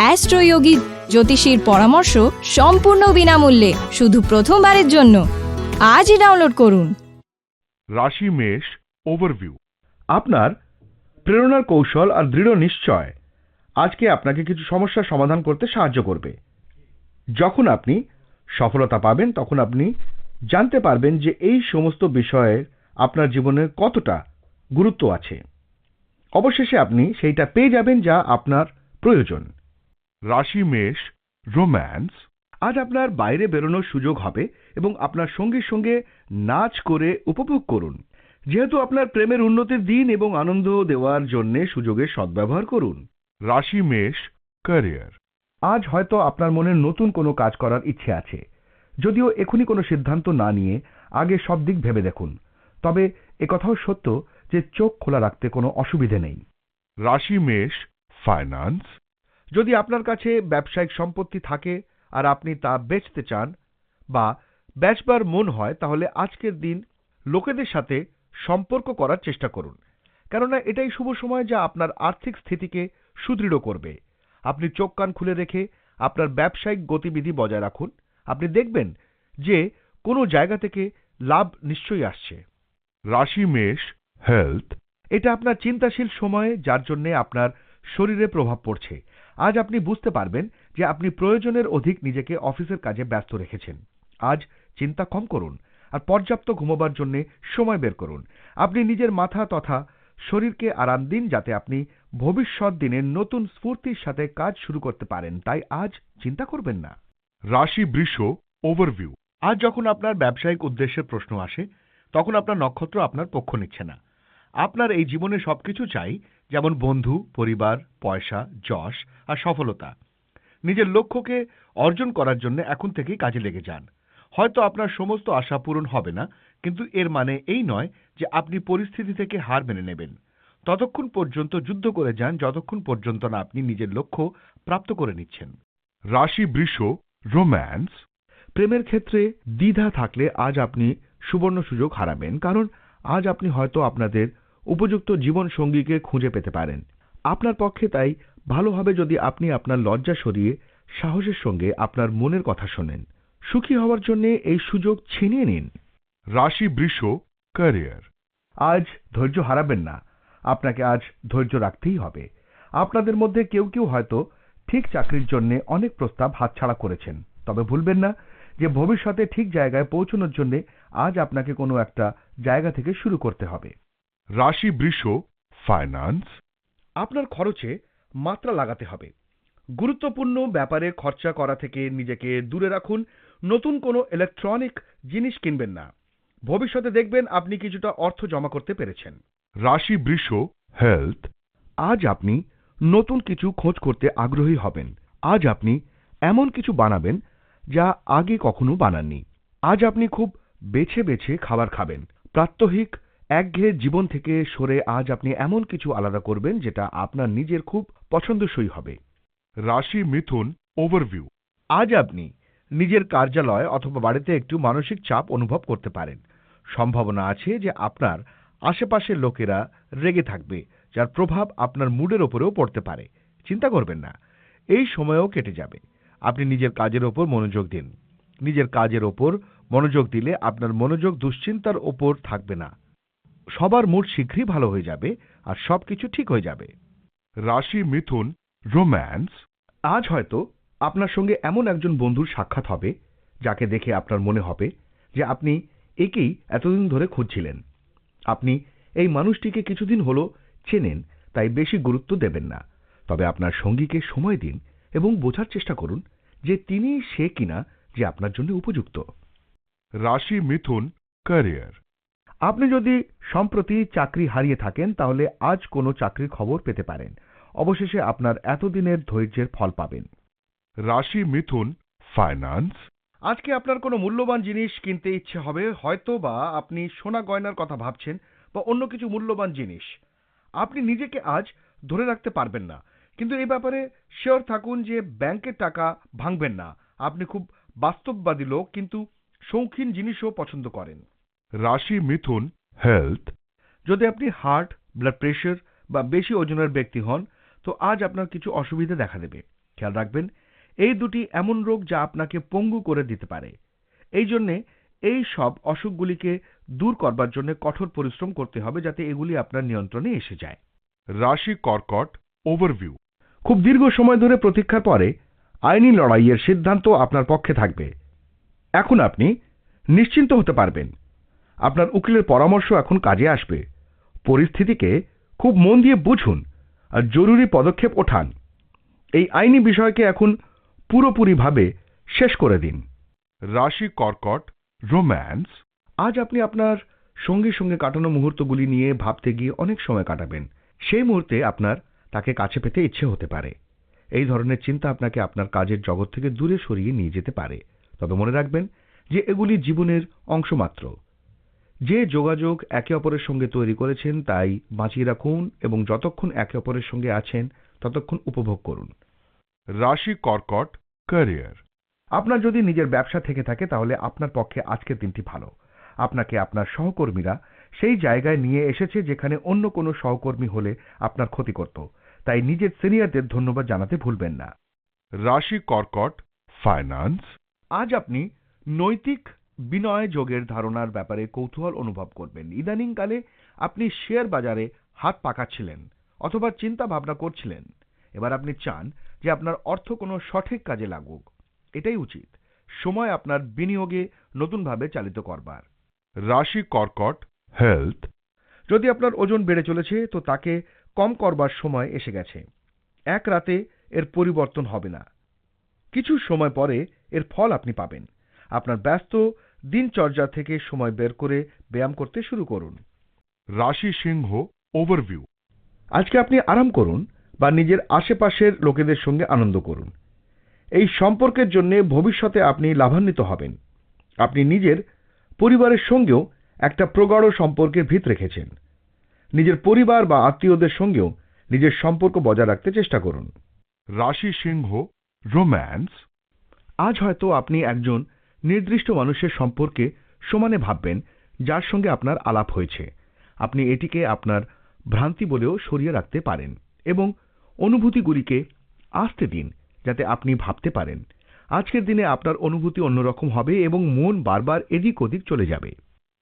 অ্যাস্ট্রোয়োগী জ্যোতিষীর পরামর্শ সম্পূর্ণ বিনামূল্যে, শুধু প্রথমবারের জন্য। আজই ডাউনলোড করুন। রাশি মেষ ওভারভিউ আপনার প্রেরণার কৌশল আর দৃঢ় নিশ্চয় আজকে আপনাকে কিছু সমস্যার সমাধান করতে সাহায্য করবে। যখন আপনি সফলতা পাবেন, তখন আপনি জানতে পারবেন যে এই সমস্ত বিষয়ে আপনার জীবনের কতটা গুরুত্ব আছে। অবশেষে আপনি সেইটা পেয়ে যাবেন যা আপনার প্রয়োজন। রাশি, মেষ, রোম্যান্স। আজ আপনার বাইরে বেরোনোর সুযোগ হবে এবং আপনার সঙ্গীর সঙ্গে নাচ করে উপভোগ করুন। যেহেতু আপনার প্রেমের উন্নতির দিন এবং আনন্দ দেওয়ার জন্য সুযোগের সদ্ব্যবহার করুন। রাশি, মেষ, ক্যারিয়ার। আজ হয়তো আপনার মনে নতুন কোনো কাজ করার ইচ্ছে আছে। যদিও এখনই কোনো সিদ্ধান্ত না নিয়ে আগে সব দিক ভেবে দেখুন। তবে একথাও সত্য যে চোখ খোলা রাখতে কোনো অসুবিধে নেই। রাশি, মেষ, ফাইন্যান্স। যদি আপনার কাছে ব্যবসায়িক সম্পত্তি থাকে আর আপনি তা বেচতে চান বা বেচবার মন হয় তাহলে আজকের দিন লোকেদের সাথে সম্পর্ক করার চেষ্টা করুন। কেননা এটাই শুভ সময় যা আপনার আর্থিক স্থিতিকে সুদৃঢ় করবে। আপনি চোখ কান খুলে রেখে আপনার ব্যবসায়িক গতিবিধি বজায় রাখুন। আপনি দেখবেন যে কোনো জায়গা থেকে লাভ নিশ্চয়ই আসছে। রাশি মেষ হেলথ। এটা আপনার চিন্তাশীল সময় যার জন্য আপনার শরীরে প্রভাব পড়ছে। আজ আপনি বুঝতে পারবেন যে আপনি প্রয়োজনের অধিক নিজেকে অফিসের কাজে ব্যস্ত রেখেছেন। আজ চিন্তা কম করুন আর পর্যাপ্ত ঘুমোবার জন্য সময় বের করুন। আপনি নিজের মাথা তথা শরীরকে আরাম দিন যাতে আপনি ভবিষ্যৎ দিনে নতুন স্ফূর্তির সাথে কাজ শুরু করতে পারেন। তাই আজ চিন্তা করবেন না। রাশি বৃষ ওভারভিউ। আজ যখন আপনার ব্যবসায়িক উদ্দেশ্যের প্রশ্ন আসে, তখন আপনার নক্ষত্র আপনার পক্ষ নিচ্ছে না। আপনার এই জীবনে সবকিছু চাই যেমন বন্ধু পরিবার পয়সা যশ আর সফলতা। নিজের লক্ষ্যকে অর্জন করার জন্য এখন থেকেই কাজে লেগে যান। হয়তো আপনার সমস্ত আশা পূরণ হবে না কিন্তু এর মানে এই নয় যে আপনি পরিস্থিতি থেকে হার মেনে নেবেন। ততক্ষণ পর্যন্ত যুদ্ধ করে যান যতক্ষণ পর্যন্ত না আপনি নিজের লক্ষ্য প্রাপ্ত করে নিচ্ছেন। রাশি বৃষ রোম্যান্স। প্রেমের ক্ষেত্রে দ্বিধা থাকলে আজ আপনি সুবর্ণ সুযোগ হারাবেন কারণ আজ আপনি হয়তো আপনাদের উপযুক্ত জীবন সঙ্গীকে খুঁজে পেতে পারেন। আপনার পক্ষে তাই ভালো হবে যদি আপনি আপনার লজ্জা সরিয়ে সাহসের সঙ্গে আপনার মনের কথা শোনেন। সুখী হওয়ার জন্য এই সুযোগ ছিনিয়ে নিন। রাশি বৃষ ক্যারিয়ার। আজ ধৈর্য হারাবেন না। আপনাকে আজ ধৈর্য রাখতেই হবে। আপনাদের মধ্যে কেউ কেউ হয়তো ঠিক চাকরির জন্য অনেক প্রস্তাব হাতছাড়া করেছেন। তবে ভুলবেন না যে ভবিষ্যতে ঠিক জায়গায় পৌঁছানোর জন্য আজ আপনাকে কোনো একটা জায়গা থেকে শুরু করতে হবে। রাশি বৃষ ফাইন্যান্স আপনার খরচে মাত্রা লাগাতে হবে। গুরুত্বপূর্ণ ব্যাপারে খরচা করা থেকে নিজেকে দূরে রাখুন। নতুন কোনো ইলেকট্রনিক জিনিস কিনবেন না। ভবিষ্যতে দেখবেন আপনি কিছুটা অর্থ জমা করতে পেরেছেন। রাশি বৃষ হেলথ আজ আপনি নতুন কিছু খোঁজ করতে আগ্রহী হবেন। আজ আপনি এমন কিছু বানাবেন যা আগে কখনো বানাননি। আজ আপনি খুব বেছে বেছে খাবার খাবেন। প্রাত্যহিক একঘেয়ে জীবন থেকে সরে আজ আপনি এমন কিছু আলাদা করবেন যেটা আপনার নিজের খুব পছন্দসই হবে। রাশি মিথুন ওভারভিউ। আজ আপনি নিজের কার্যালয় অথবা বাড়িতে একটু মানসিক চাপ অনুভব করতে পারেন। সম্ভাবনা আছে যে আপনার আশেপাশের লোকেরা রেগে থাকবে যার প্রভাব আপনার মুডের ওপরেও পড়তে পারে। চিন্তা করবেন না এই সময়ও কেটে যাবে। আপনি নিজের কাজের ওপর মনোযোগ দিন। নিজের কাজের ওপর মনোযোগ দিলে আপনার মনোযোগ দুশ্চিন্তার ওপর থাকবে না। সবার মুড শীঘ্রই ভালো হয়ে যাবে আর সবকিছু ঠিক হয়ে যাবে। রাশি মিথুন রোম্যান্স। আজ হয়তো আপনার সঙ্গে এমন একজন বন্ধুর সাক্ষাৎ হবে যাকে দেখে আপনার মনে হবে যে আপনি একেই এতদিন ধরে খুঁজছিলেন। আপনি এই মানুষটিকে কিছুদিন হলো চেনেন তাই বেশি গুরুত্ব দেবেন না। তবে আপনার সঙ্গীকে সময় দিন এবং বোঝার চেষ্টা করুন যে তিনি সে কিনা যে আপনার জন্য উপযুক্ত। রাশি মিথুন ক্যারিয়ার। আপনি যদি সম্প্রতি চাকরি হারিয়ে থাকেন তাহলে আজ কোনো চাকরির খবর পেতে পারেন। অবশেষে আপনার এতদিনের ধৈর্যের ফল পাবেন। রাশি মিথুন ফাইন্যান্স আজকে আপনার কোনো মূল্যবান জিনিস কিনতে ইচ্ছে হবে হয়তো বা আপনি সোনা গয়নার কথা ভাবছেন বা অন্য কিছু মূল্যবান জিনিস। আপনি নিজেকে আজ ধরে রাখতে পারবেন না। কিন্তু এই ব্যাপারে শিওর থাকুন যে ব্যাংকের টাকা ভাঙবেন না। আপনি খুব বাস্তববাদী লোক কিন্তু শৌখিন জিনিসও পছন্দ করেন। রাশি মিথুন হেলথ যদি আপনি হার্ট ব্লাড প্রেশার বা বেশি ওজনের ব্যক্তি হন, তো আজ আপনার কিছু অসুবিধা দেখা দেবে। খেয়াল রাখবেন, এই দুটি এমন রোগ যা আপনাকে পঙ্গু করে দিতে পারে। এই জন্যে এই সব অসুখগুলিকে দূর করবার জন্য কঠোর পরিশ্রম করতে হবে যাতে এগুলি আপনার নিয়ন্ত্রণে এসে যায়। রাশি কর্কট ওভারভিউ খুব দীর্ঘ সময় ধরে প্রতীক্ষার পরে আইনি লড়াইয়ের সিদ্ধান্ত আপনার পক্ষে থাকবে। এখন আপনি নিশ্চিন্ত হতে পারবেন আপনার উকিলের পরামর্শ এখন কাজে আসবে। পরিস্থিতিকে খুব মন দিয়ে বুঝুন আর জরুরি পদক্ষেপ ওঠান। এই আইনি বিষয়কে এখন পুরোপুরিভাবে শেষ করে দিন। রাশি কর্কট রোম্যান্স আজ আপনি আপনার সঙ্গে সঙ্গে কাটানো মুহূর্তগুলি নিয়ে ভাবতে গিয়ে অনেক সময় কাটাবেন। সেই মুহূর্তে আপনার তাকে কাছে পেতে ইচ্ছে হতে পারে। এই ধরনের চিন্তা আপনাকে আপনার কাজের জগৎ থেকে দূরে সরিয়ে নিয়ে যেতে পারে। তবে মনে রাখবেন যে এগুলি জীবনের অংশ মাত্র। যে যোগাযোগ একে অপরের সঙ্গে তৈরি করেছেন তাই বাঁচিয়ে রাখুন এবং যতক্ষণ একে অপরের সঙ্গে আছেন ততক্ষণ উপভোগ করুন। রাশি কর্কট ক্যারিয়ার। আপনার যদি নিজের ব্যবসা থেকে থাকে তাহলে আপনার পক্ষে আজকের দিনটি ভালো। আপনাকে আপনার সহকর্মীরা সেই জায়গায় নিয়ে এসেছে যেখানে অন্য কোনো সহকর্মী হলে আপনার ক্ষতি করত। তাই নিজের সিনিয়রদের ধন্যবাদ জানাতে ভুলবেন না। রাশি কর্কট ফাইন্যান্স। আজ আপনি নৈতিক বিনয় যোগের ধারণার ব্যাপারে কৌতূহল অনুভব করবেন। ইদানিংকালে আপনি শেয়ার বাজারে হাত পাকাচ্ছিলেন অথবা চিন্তা ভাবনা করছিলেন। এবার আপনি চান যে আপনার অর্থ কোনো সঠিক কাজে লাগুক। এটাই উচিত। সময় আপনার বিনিয়োগে নতুনভাবে চালিত করবার। রাশি কর্কট হেলথ যদি আপনার ওজন বেড়ে চলেছে তো তাকে কম করবার সময় এসে গেছে। এক রাতে এর পরিবর্তন হবে না। কিছু সময় পরে এর ফল আপনি পাবেন। আপনার ব্যস্ত দিনচর্যা থেকে সময় বের করে ব্যায়াম করতে শুরু করুন। রাশি সিংহ ওভারভিউ আজকে আপনি আরাম করুন বা নিজের আশেপাশের লোকেদের সঙ্গে আনন্দ করুন। এই সম্পর্কের জন্য ভবিষ্যতে আপনি লাভান্বিত হবেন। আপনি নিজের পরিবারের সঙ্গেও একটা প্রগাঢ় সম্পর্কের ভিত রেখেছেন। নিজের পরিবার বা আত্মীয়দের সঙ্গেও নিজের সম্পর্ক বজায় রাখতে চেষ্টা করুন। রাশি সিংহ রোম্যান্স আজ হয়তো আপনি একজন নির্দিষ্ট মানুষের সম্পর্কে সমানে ভাববেন যার সঙ্গে আপনার আলাপ হয়েছে। আপনি এটিকে আপনার ভ্রান্তি বলেও সরিয়ে রাখতে পারেন এবং অনুভূতিগুলিকে আসতে দিন যাতে আপনি ভাবতে পারেন। আজকের দিনে আপনার অনুভূতি অন্যরকম হবে এবং মন বারবার এদিক ওদিক চলে যাবে।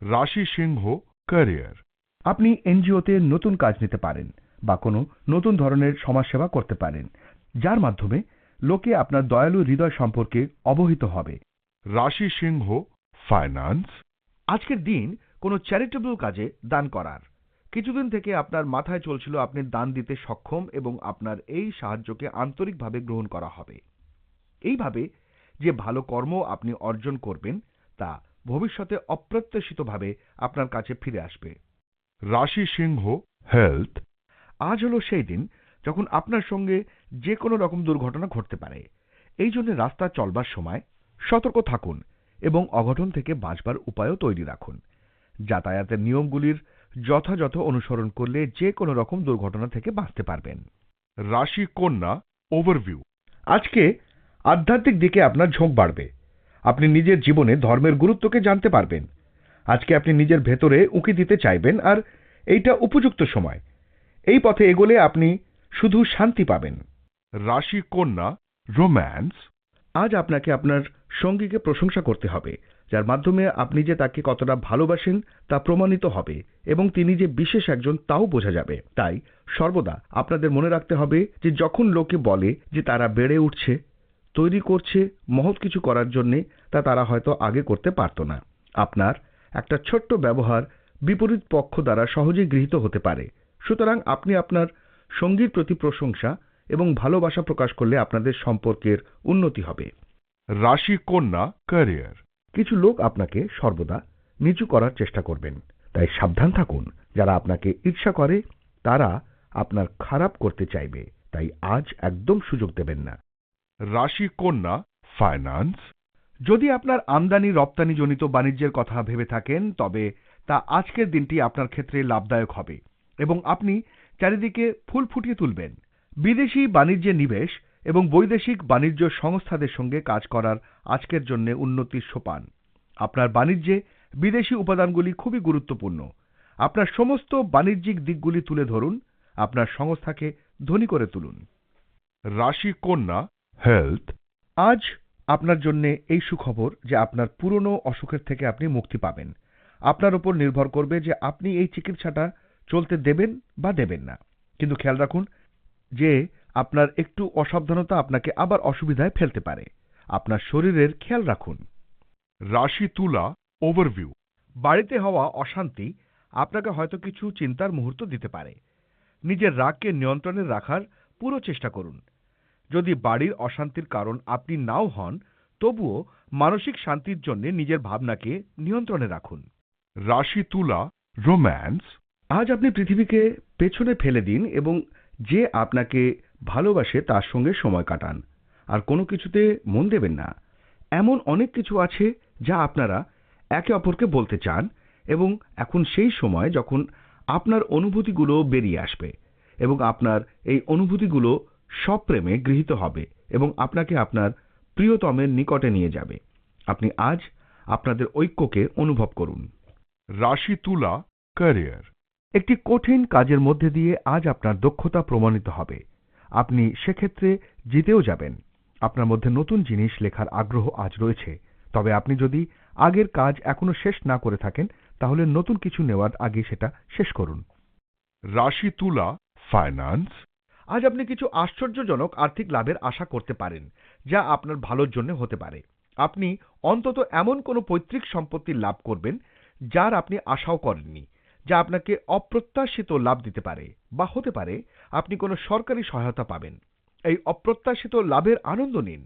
রাশি সিংহ ক্যারিয়ার আপনি এনজিওতে নতুন কাজ নিতে পারেন বা কোনো নতুন ধরনের সমাজসেবা করতে পারেন যার মাধ্যমে লোকে আপনার দয়ালু হৃদয় সম্পর্কে অবহিত হবে। রাশি সিংহ ফাইন্যান্স। আজকের দিন কোনো চ্যারিটেবল কাজে দান করার। কিছুদিন থেকে আপনার মাথায় চলছিল আপনি দান দিতে সক্ষম এবং আপনার এই সাহায্যকে আন্তরিকভাবে গ্রহণ করা হবে। এইভাবে যে ভালো কর্ম আপনি অর্জন করবেন তা ভবিষ্যতে অপ্রত্যাশিতভাবে আপনার কাছে ফিরে আসবে। রাশি সিংহ হেলথ। আজ হলো সেই দিন যখন আপনার সঙ্গে যে কোনো রকম দুর্ঘটনা ঘটতে পারে। এই জন্য রাস্তা চলবার সময় সতর্ক থাকুন এবং অঘটন থেকে বাঁচবার উপায়ও তৈরি রাখুন। যাতায়াতের নিয়মগুলির যথাযথ অনুসরণ করলে যে কোনো রকম দুর্ঘটনা থেকে বাঁচতে পারবেন। রাশি কন্যা ওভারভিউ আজকে আধ্যাত্মিক দিকে আপনার ঝোঁক বাড়বে। আপনি নিজের জীবনে ধর্মের গুরুত্বকে জানতে পারবেন। আজকে আপনি নিজের ভেতরে উঁকি দিতে চাইবেন আর এইটা উপযুক্ত সময়। এই পথে এগোলে আপনি শুধু শান্তি পাবেন। রাশি কন্যা রোম্যান্স আজ আপনাকে আপনার সঙ্গীকে প্রশংসা করতে হবে, যার মাধ্যমে আপনি যে তাকে কতটা ভালোবাসেন তা প্রমাণিত হবে এবং তিনি যে বিশেষ একজন তাও বোঝা যাবে। তাই সর্বদা আপনাদের মনে রাখতে হবে যে যখন লোকে বলে যে তারা বেড়ে উঠছে, তৈরি করছে, মহৎ কিছু করার জন্যে, তা তারা হয়তো আগে করতে পারত না। আপনার একটা ছোট্ট ব্যবহার বিপরীত পক্ষ দ্বারা সহজেই গৃহীত হতে পারে। সুতরাং আপনি আপনার সঙ্গীর প্রতি প্রশংসা এবং ভালোবাসা প্রকাশ করলে আপনাদের সম্পর্কের উন্নতি হবে। রাশি কন্যা ক্যারিয়ার কিছু লোক আপনাকে সর্বদা নিচু করার চেষ্টা করবেন। তাই সাবধান থাকুন। যারা আপনাকে ঈর্ষা করে তারা আপনার খারাপ করতে চাইবে। তাই আজ একদম সুযোগ দেবেন না। রাশি কন্যা ফাইন্যান্স যদি আপনার আমদানি রপ্তানি জনিত বাণিজ্যের কথা ভেবে থাকেন তবে তা আজকের দিনটি আপনার ক্ষেত্রে লাভদায়ক হবে এবং আপনি চারিদিকে ফুল ফুটিয়ে তুলবেন। বিদেশি বাণিজ্যে নিবেশ এবং বৈদেশিক বাণিজ্য সংস্থাদের সঙ্গে কাজ করার আজকের জন্য উন্নতির সোপান। আপনার বাণিজ্যে বিদেশি উপাদানগুলি খুবই গুরুত্বপূর্ণ। আপনার সমস্ত বাণিজ্যিক দিকগুলি তুলে ধরুন। আপনার সংস্থাকে ধনী করে তুলুন। রাশি কন্যা health, আজ আপনার জন্য এই সুখবর যে আপনার পুরনো অসুখের থেকে আপনি মুক্তি পাবেন। আপনার উপর নির্ভর করবে যে আপনি এই চিকিৎসাটা চলতে দেবেন বা দেবেন না। কিন্তু খেয়াল রাখুন যে আপনার একটু অসাবধানতা আপনাকে আবার অসুবিধায় ফেলতে পারে। আপনার শরীরের খেয়াল রাখুন। রাশি তুলা ওভারভিউ বাড়িতে হওয়া অশান্তি আপনাকে হয়তো কিছু চিন্তার মুহূর্ত দিতে পারে। নিজের রাগকে নিয়ন্ত্রণে রাখার পুরো চেষ্টা করুন। যদি বাড়ির অশান্তির কারণ আপনি নাও হন তবুও মানসিক শান্তির জন্য নিজের ভাবনাকে নিয়ন্ত্রণে রাখুন। রাশি তুলা romance, আজ আপনি পৃথিবীকে পেছনে ফেলে দিন এবং যে আপনাকে ভালোবাসে তার সঙ্গে সময় কাটান। আর কোনো কিছুতে মন দেবেন না। এমন অনেক কিছু আছে যা আপনারা একে অপরকে বলতে চান এবং এখন সেই সময় যখন আপনার অনুভূতিগুলো বেরিয়ে আসবে এবং আপনার এই অনুভূতিগুলো সপ্রেমে গৃহীত হবে এবং আপনাকে আপনার প্রিয়তমের নিকটে নিয়ে যাবে। আপনি আজ আপনাদের ঐক্যকে অনুভব করুন। রাশি তুলা career, একটি কঠিন কাজের মধ্যে দিয়ে আজ আপনার দক্ষতা প্রমাণিত হবে। আপনি সেক্ষেত্রে জিতেও যাবেন। আপনার মধ্যে নতুন জিনিস লেখার আগ্রহ আজ রয়েছে। তবে আপনি যদি আগের কাজ এখনও শেষ না করে থাকেন তাহলে নতুন কিছু নেওয়ার আগে সেটা শেষ করুন। রাশি তুলা finance, আজ আপনি কিছু আশ্চর্যজনক আর্থিক লাভের আশা করতে পারেন যা আপনার ভালোর জন্য হতে পারে। আপনি অন্তত এমন কোনো পৈতৃক সম্পত্তি লাভ করবেন যার আপনি আশাও করেননি। যা আপনাকে অপ্রত্যাশিত লাভ দিতে পারে বা হতে পারে আপনি কোনো সরকারি সহায়তা পাবেন। এই অপ্রত্যাশিত লাভের আনন্দ নিন।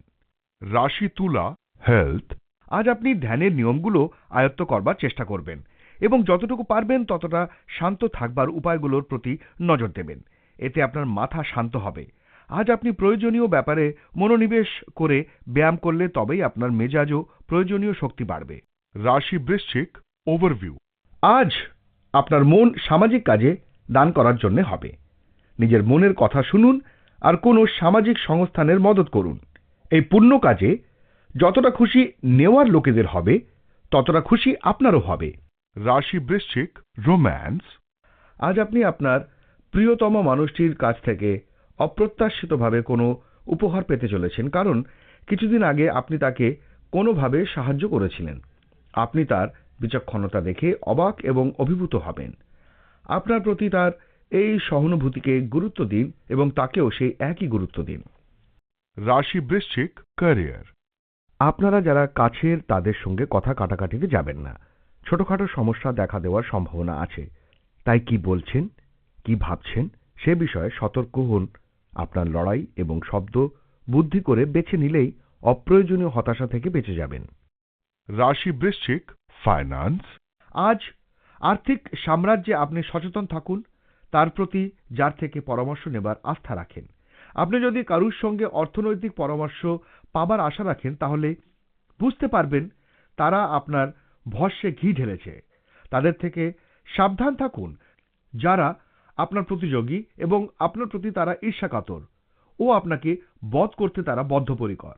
রাশি তুলা হেলথ আজ আপনি ধ্যানের নিয়মগুলো আয়ত্ত করবার চেষ্টা করবেন এবং যতটুকু পারবেন ততটা শান্ত থাকবার উপায়গুলোর প্রতি নজর দেবেন। এতে আপনার মাথা শান্ত হবে। আজ আপনি প্রয়োজনীয় ব্যাপারে মনোনিবেশ করে ব্যায়াম করলে তবেই আপনার মেজাজও প্রয়োজনীয় শক্তি বাড়বে। রাশি বৃশ্চিক ওভারভিউ আজ আপনার মন সামাজিক কাজে দান করার জন্য হবে। নিজের মনের কথা শুনুন আর কোনো সামাজিক সংস্থানের মদত করুন। এই পুণ্য কাজে যতটা খুশি নেওয়ার লোকেদের হবে ততটা খুশি আপনারও হবে। রাশি বৃশ্চিক romance, আজ আপনি আপনার প্রিয়তম মানুষটির কাছ থেকে অপ্রত্যাশিতভাবে কোনো উপহার পেতে চলেছেন কারণ কিছুদিন আগে আপনি তাকে কোনোভাবে সাহায্য করেছিলেন। আপনি তার বিচক্ষণতা দেখে অবাক এবং অভিভূত হবেন। আপনার প্রতি তার এই সহানুভূতিকে গুরুত্ব দিন এবং তাকেও সেই একই গুরুত্ব দিন। রাশি বৃশ্চিক ক্যারিয়ার আপনারা যারা কাছের তাদের সঙ্গে কথা কাটাকাটিতে যাবেন না। ছোটখাটো সমস্যা দেখা দেওয়ার সম্ভাবনা আছে। তাই কি বলছেন? কি ভাবছেন? সে বিষয়ে সতর্ক হন। আপনার লড়াই এবং শব্দ বুদ্ধি করে বেছে নিলেই অপ্রয়োজনীয় হতাশা থেকে বেঁচে যাবেন। রাশি বৃশ্চিক finance, আজ আর্থিক সাম্রাজ্যে আপনি সচেতন থাকুন তার প্রতি যার থেকে পরামর্শ নেবার আস্থা রাখেন। আপনি যদি কারুর সঙ্গে অর্থনৈতিক পরামর্শ পাবার আশা রাখেন তাহলে বুঝতে পারবেন তারা আপনার ভস্যে ঘি ঢেলেছে। তাদের থেকে সাবধান থাকুন যারা আপনার প্রতিযোগী এবং আপনার প্রতি তারা ঈর্ষাকাতর। ও আপনাকে বধ করতে তারা বদ্ধপরিকর।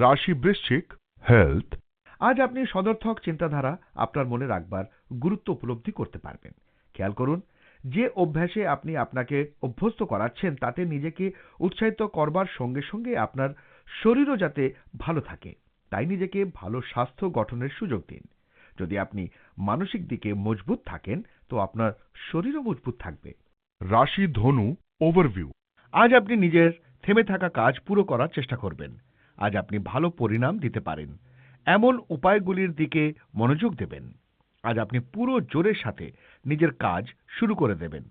রাশি বৃশ্চিক health, আজ আপনি সদর্থক চিন্তাধারা আপনার মনে রাখবার গুরুত্ব উপলব্ধি করতে পারবেন। খেয়াল করুন যে অভ্যাসে আপনি আপনাকে অভ্যস্ত করাচ্ছেন তাতে নিজেকে উৎসাহিত করবার সঙ্গে সঙ্গে আপনার শরীরও যাতে ভালো থাকে। তাই নিজেকে ভালো স্বাস্থ্য গঠনের সুযোগ দিন। যদি আপনি মানসিক দিকে মজবুত থাকেন তো আপনার শরীরও মজবুত থাকবে। রাশি ধনু ওভারভিউ আজ আপনি নিজের থেমে থাকা কাজ পুরো করার চেষ্টা করবেন। আজ আপনি ভালো পরিণাম দিতে পারেন। এমন উপায়গুলির দিকে মনোযোগ দেবেন। আজ আপনি পুরো জোরের সাথে নিজের কাজ শুরু করে দেবেন।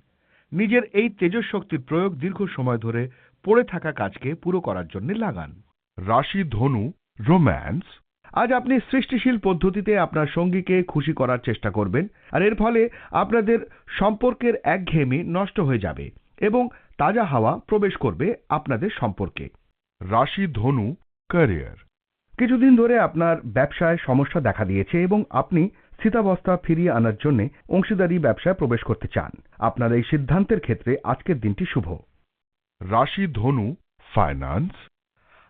নিজের এই তেজশক্তির প্রয়োগ দীর্ঘ সময় ধরে পড়ে থাকা কাজকে পুরো করার জন্য লাগান। রাশি ধনু romance, আজ আপনি সৃষ্টিশীল পদ্ধতিতে আপনার সঙ্গীকে খুশি করার চেষ্টা করবেন আর এর ফলে আপনাদের সম্পর্কের একঘেয়েমি নষ্ট হয়ে যাবে এবং তাজা হাওয়া প্রবেশ করবে আপনাদের সম্পর্কে। রাশি ধনু career, কিছুদিন ধরে আপনার ব্যবসায় সমস্যা দেখা দিয়েছে এবং আপনি স্থিতাবস্থা ফিরিয়ে আনার জন্য অংশীদারি ব্যবসায় প্রবেশ করতে চান। আপনার এই সিদ্ধান্তের ক্ষেত্রে আজকের দিনটি শুভ। রাশি ধনু finance,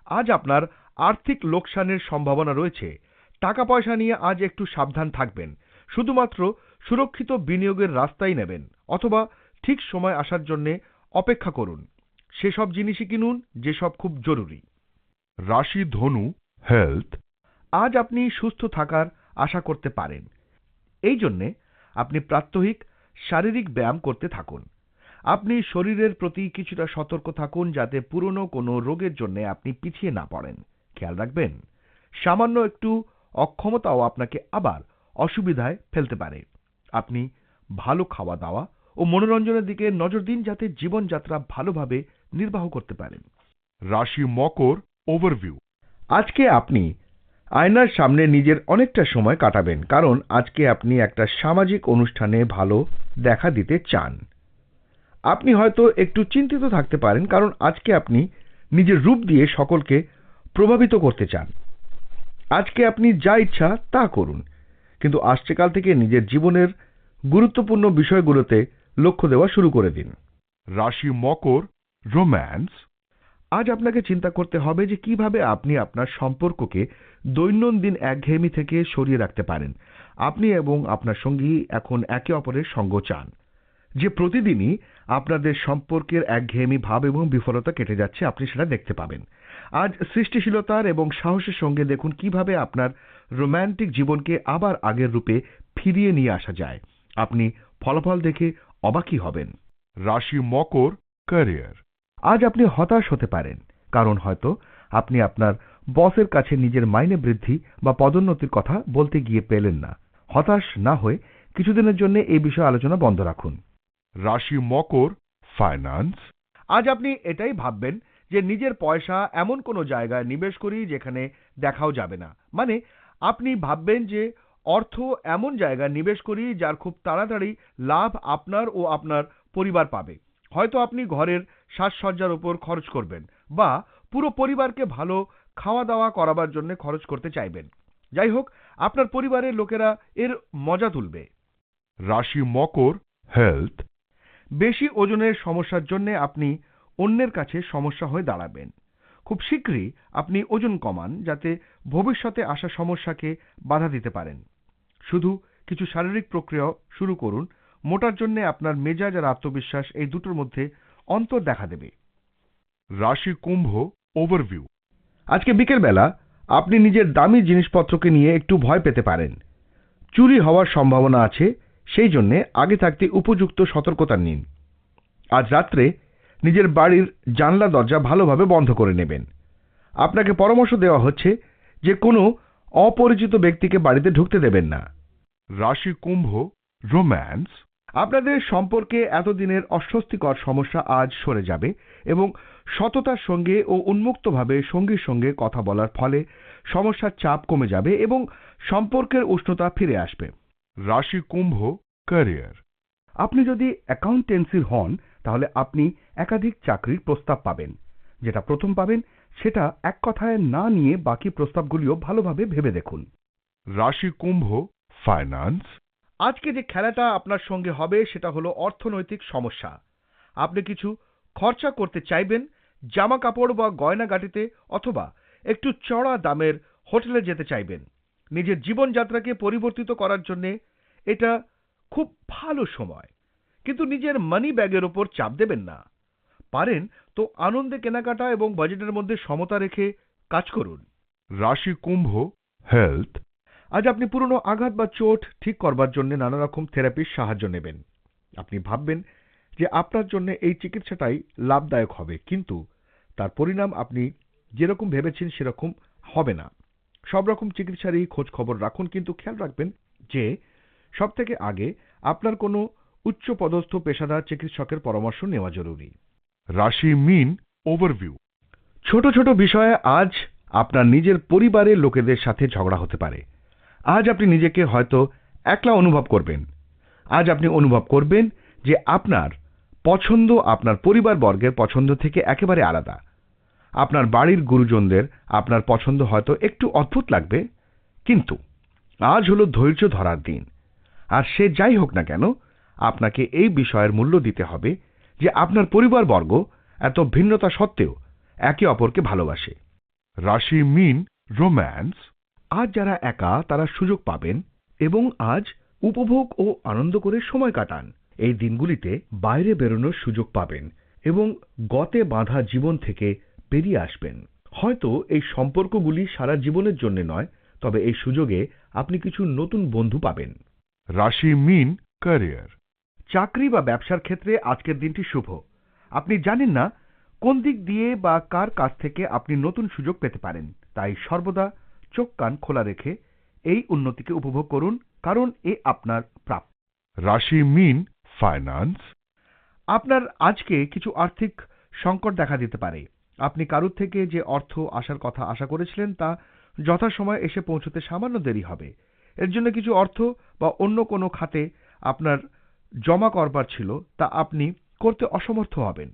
আজ আপনার আর্থিক লোকসানের সম্ভাবনা রয়েছে। টাকা পয়সা নিয়ে আজ একটু সাবধান থাকবেন। শুধুমাত্র সুরক্ষিত বিনিয়োগের রাস্তাই নেবেন অথবা ঠিক সময় আসার জন্য অপেক্ষা করুন। সেসব জিনিসই কিনুন যেসব খুব জরুরি। রাশি ধনু হেলথ আজ আপনি সুস্থ থাকার আশা করতে পারেন। এই জন্যে আপনি প্রাত্যহিক শারীরিক ব্যায়াম করতে থাকুন। আপনি শরীরের প্রতি কিছুটা সতর্ক থাকুন যাতে পুরনো কোনো রোগের জন্য আপনি পিছিয়ে না পড়েন। খেয়াল রাখবেন, সামান্য একটু অক্ষমতাও আপনাকে আবার অসুবিধায় ফেলতে পারে। আপনি ভালো খাওয়া দাওয়া ও মনোরঞ্জনের দিকে নজর দিন যাতে জীবনযাত্রা ভালোভাবে নির্বাহ করতে পারেন। রাশি মকর ওভারভিউ। আজকে আপনি আয়নার সামনে নিজের অনেকটা সময় কাটাবেন, কারণ আজকে আপনি একটা সামাজিক অনুষ্ঠানে ভালো দেখা দিতে চান। আপনি হয়তো একটু চিন্তিত থাকতে পারেন, কারণ আজকে আপনি নিজের রূপ দিয়ে সকলকে প্রভাবিত করতে চান। আজকে আপনি যা ইচ্ছা তা করুন, কিন্তু আসছে কাল থেকে নিজের জীবনের গুরুত্বপূর্ণ বিষয়গুলোতে লক্ষ্য দেওয়া শুরু করে দিন। রাশি মকর, রোম্যান্স আজ আপনাকে চিন্তা করতে হবে যে কীভাবে আপনি আপনার সম্পর্ককে দৈনন্দিন একঘেয়েমি থেকে সরিয়ে রাখতে পারেন। আপনি এবং আপনার সঙ্গী এখন একে অপরের সঙ্গ চান। যে প্রতিদিনই আপনাদের সম্পর্কের একঘেয়েমি ভাব এবং বিফলতা কেটে যাচ্ছে, আপনি সেটা দেখতে পাবেন। আজ সৃষ্টিশীলতার এবং সাহসের সঙ্গে দেখুন কীভাবে আপনার রোম্যান্টিক জীবনকে আবার আগের রূপে ফিরিয়ে নিয়ে আসা যায়। আপনি ফলাফল দেখে অবাকই হবেন। রাশি মকর ক্যারিয়ার আজ আপনি হতাশ হতে পারেন কারণ হয়তো আপনি আপনার বসের কাছে নিজের মাইনে বৃদ্ধি বা পদোন্নতির কথা বলতে গিয়ে পেলেন না। হতাশ না হয়ে কিছুদিনের জন্য এই বিষয়ে আলোচনা বন্ধ রাখুন। রাশি মকর ফাইন্যান্স আজ আপনি এটাই ভাববেন যে নিজের পয়সা এমন কোনো জায়গায় নিবেশ করি যেখানে দেখাও যাবে না। মানে আপনি ভাববেন যে অর্থ এমন জায়গায় নিবেশ করি যার খুব তাড়াতাড়ি লাভ আপনার ও আপনার পরিবার পাবে। হয়তো আপনি ঘরের সাজসজ্জার উপর খরচ করবেন বা পুরো পরিবারকে ভালো খাওয়া দাওয়া করাবার জন্য খরচ করতে চাইবেন। যাই হোক আপনার পরিবারের লোকেরা এর মজা তুলবে। রাশি মকর হেলথ বেশি ওজনের সমস্যার জন্য আপনি অন্যের কাছে সমস্যা হয়ে দাঁড়াবেন। খুব শীঘ্রই আপনি ওজন কমান যাতে ভবিষ্যতে আসা সমস্যাকে বাধা দিতে পারেন। শুধু কিছু শারীরিক প্রক্রিয়া শুরু করুন। মোটার জন্য আপনার মেজাজ আর আত্মবিশ্বাস এই দুটোর মধ্যে অন্তর দেখা দেবে। রাশি কুম্ভ ওভারভিউ আজকে বিকেলবেলা আপনি নিজের দামি জিনিসপত্রকে নিয়ে একটু ভয় পেতে পারেন। চুরি হওয়ার সম্ভাবনা আছে, সেই জন্যে আগে থাকতে উপযুক্ত সতর্কতা নিন। আজ রাত্রে নিজের বাড়ির জানলা দরজা ভালোভাবে বন্ধ করে নেবেন। আপনাকে পরামর্শ দেওয়া হচ্ছে যে কোনো অপরিচিত ব্যক্তিকে বাড়িতে ঢুকতে দেবেন না। রাশি কুম্ভ রোম্যান্স আপনাদের সম্পর্কে এতদিনের অস্বস্তিকর সমস্যা আজ সরে যাবে এবং সততার সঙ্গে ও উন্মুক্তভাবে সঙ্গীর সঙ্গে কথা বলার ফলে সমস্যার চাপ কমে যাবে এবং সম্পর্কের উষ্ণতা ফিরে আসবে। রাশি কুম্ভ ক্যারিয়ার আপনি যদি অ্যাকাউন্টেন্সির হন তাহলে আপনি একাধিক চাকরির প্রস্তাব পাবেন। যেটা প্রথম পাবেন সেটা এক কথায় না নিয়ে বাকি প্রস্তাবগুলিও ভালোভাবে ভেবে দেখুন। রাশি কুম্ভ ফাইন্যান্স আজকে যে খেলাটা আপনার সঙ্গে হবে সেটা হলো অর্থনৈতিক সমস্যা। আপনি কিছু খরচা করতে চাইবেন জামা কাপড় বা গয়নাগাটিতে অথবা একটু চড়া দামের হোটেলে যেতে চাইবেন। নিজের জীবনযাত্রাকে পরিবর্তিত করার জন্য এটা খুব ভালো সময়। কিন্তু নিজের মানি ব্যাগের ওপর চাপ দেবেন না। পারেন তো আনন্দে কেনাকাটা এবং বাজেটের মধ্যে সমতা রেখে কাজ করুন। রাশি কুম্ভ হেলথ আজ আপনি পুরনো আঘাত বা চোট ঠিক করবার জন্য নানা রকম থেরাপির সাহায্য নেবেন। আপনি ভাববেন যে আপনার জন্য এই চিকিৎসাটাই লাভদায়ক হবে কিন্তু তার পরিণাম আপনি যেরকম ভেবেছেন সেরকম হবে না। সব রকম চিকিৎসারই খোঁজ খবর রাখুন কিন্তু খেয়াল রাখবেন যে সব থেকে আগে আপনার কোনো উচ্চ পদস্থ পেশাদার চিকিৎসকের পরামর্শ নেওয়া জরুরি। রাশি মিন ওভারভিউ। ছোট ছোট বিষয়ে আজ আপনার নিজের পরিবারের লোকেদের সাথে ঝগড়া হতে পারে। আজ আপনি নিজেকে হয়তো একলা অনুভব করবেন। আজ আপনি অনুভব করবেন যে আপনার পছন্দ আপনার পরিবারবর্গের পছন্দ থেকে একেবারে আলাদা। আপনার বাড়ির গুরুজনদের আপনার পছন্দ হয়তো একটু অদ্ভুত লাগবে, কিন্তু আজ হলো ধৈর্য ধরার দিন। আর সে যাই হোক না কেন, আপনাকে এই বিষয়ের মূল্য দিতে হবে যে আপনার পরিবারবর্গ এত ভিন্নতা সত্ত্বেও একে অপরকে ভালোবাসে। রাশি মিন রোম্যান্স। আজ যারা একা তারা সুযোগ পাবেন এবং আজ উপভোগ ও আনন্দ করে সময় কাটান। এই দিনগুলিতে বাইরে বেরোনোর সুযোগ পাবেন এবং গতে বাঁধা জীবন থেকে বেরিয়ে আসবেন। হয়তো এই সম্পর্কগুলি সারা জীবনের জন্য নয় তবে এই সুযোগে আপনি কিছু নতুন বন্ধু পাবেন। রাশি মিন ক্যারিয়ার। চাকরি বা ব্যবসার ক্ষেত্রে আজকের দিনটি শুভ। আপনি জানেন না কোন দিক দিয়ে বা কার কাছ থেকে আপনি নতুন সুযোগ পেতে পারেন তাই সর্বদা চোখ কান খোলা রেখে এই উন্নতিকে উপভোগ করুন কারণ এ আপনার প্রাপ্য। রাশি মিন ফাইন্যান্স আপনার আজকে কিছু আর্থিক সংকট দেখা দিতে পারে। আপনি কারুর থেকে যে অর্থ আসার কথা আশা করেছিলেন তা যথাসময়ে এসে পৌঁছতে সামান্য দেরি হবে। এর জন্য কিছু অর্থ বা অন্য কোনো খাতে আপনার জমা করবার ছিল তা আপনি করতে অসমর্থ হবেন।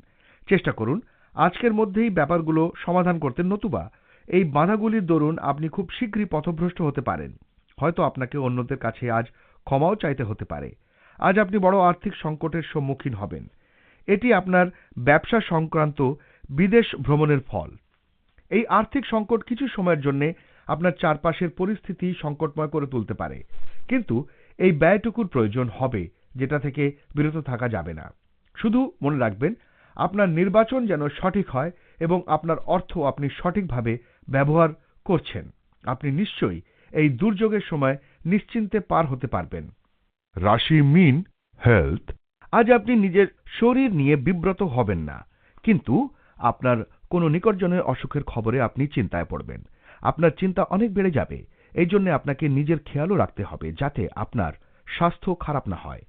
চেষ্টা করুন আজকের মধ্যেই ব্যাপারগুলো সমাধান করতে নতুবা এই বাধাগুলির দরুন আপনি খুব শীঘ্রই পথভ্রষ্ট হতে পারেন। হয়তো আপনাকে অন্যদের কাছে আজ ক্ষমাও চাইতে হতে পারে। আজ আপনি বড় আর্থিক সংকটের সম্মুখীন হবেন। এটি আপনার ব্যবসা সংক্রান্ত বিদেশ ভ্রমণের ফল। এই আর্থিক সংকট কিছু সময়ের জন্য আপনার চারপাশের পরিস্থিতি সংকটময় করে তুলতে পারে। কিন্তু এই ব্যয়টুকুর প্রয়োজন হবে, যেটা থেকে বিরত থাকা যাবে না। শুধু মনে রাখবেন, আপনার নির্বাচন যেন সঠিক হয় এবং আপনার অর্থ আপনি সঠিকভাবে ব্যবহার করছেন। আপনি নিশ্চয়ই এই দুর্যোগের সময় নিশ্চিন্তে পার হতে পারবেন। রাশি মিন হেলথ আজ আপনি নিজের শরীর নিয়ে বিব্রত হবেন না কিন্তু আপনার কোনো নিকটজনের অসুখের খবরে আপনি চিন্তায় পড়বেন। আপনার চিন্তা অনেক বেড়ে যাবে এই জন্য আপনাকে নিজের খেয়ালও রাখতে হবে যাতে আপনার স্বাস্থ্য খারাপ না হয়।